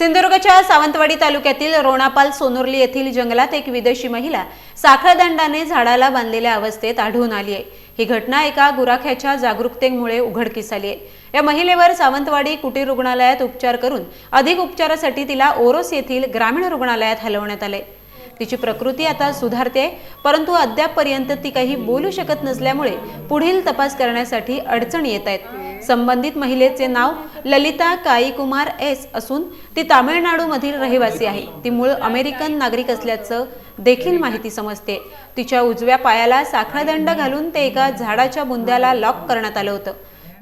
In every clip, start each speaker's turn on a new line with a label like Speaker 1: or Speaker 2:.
Speaker 1: सिंधुदुर्गच्या सावंतवाडी तालुक्यातील रोणापाल सोनुर्ली येथील जंगलात एक विदेशी महिला साखळदंडाने झाडाला बांधलेल्या अवस्थेत आढळून आली आहे. ही घटना एका गुराख्याच्या जागरूकतेमुळे उघडकीस आली आहे. या महिलेवर सावंतवाडी कुटीर रुग्णालयात उपचार करून अधिक उपचारासाठी तिला ओरोस येथील ग्रामीण रुग्णालयात हलवण्यात आले. तिची प्रकृती आता सुधारते परंतु अद्यापपर्यंत ती काही बोलू शकत नसल्यामुळे पुढील तपास करण्यासाठी अडचणी येत आहेत. संबंधित महिलेचे नाव ललिता काईकुमार एस असून ती तामिळनाडूमधील रहिवासी आहे. ती मूळ अमेरिकन नागरिक असल्याचं देखील माहिती समजते. तिच्या उजव्या पायाला साखळदंड घालून ते एका झाडाच्या बुंद्याला लॉक करण्यात आलं होतं.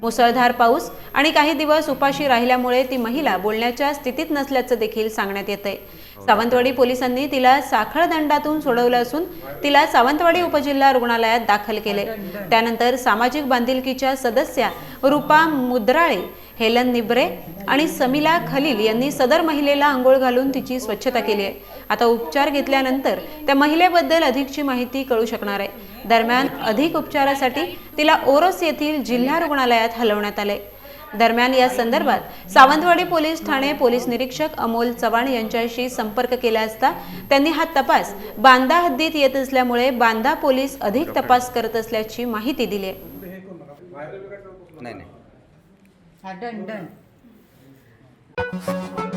Speaker 1: मुसळधार पाऊस आणि काही दिवस उपाशी राहिल्यामुळे ती महिला बोलण्याच्या स्थितीत नसल्याचं देखील सांगण्यात येत आहे सावंतवाडी पोलिसांनी तिला साखळदंडातून सोडवलं असून तिला सावंतवाडी उपजिल्हा रुग्णालयात दाखल केले त्यानंतर सामाजिक बांधिलकीच्या सदस्या रुपा मुद्राळे हेलन निब्रे आणि समिला खलील यांनी सदर महिलेला आंघोळ घालून तिची स्वच्छता केली आहे. आता उपचार घेतल्यानंतर त्या महिलेबद्दल अधिकची माहिती कळू शकणार आहे. दरम्यान अधिक उपचारासाठी तिला ओरोस येथील जिल्हा रुग्णालयात हलवण्यात आले. दरम्यान या संदर्भात सावंतवाडी पोलीस ठाणे पोलीस निरीक्षक अमोल चव्हाण यांच्याशी संपर्क केला असता त्यांनी हा तपास बांदा हद्दीत येत असल्यामुळे बांदा पोलीस अधिक तपास करत असल्याची माहिती दिली आहे.
Speaker 2: thank you.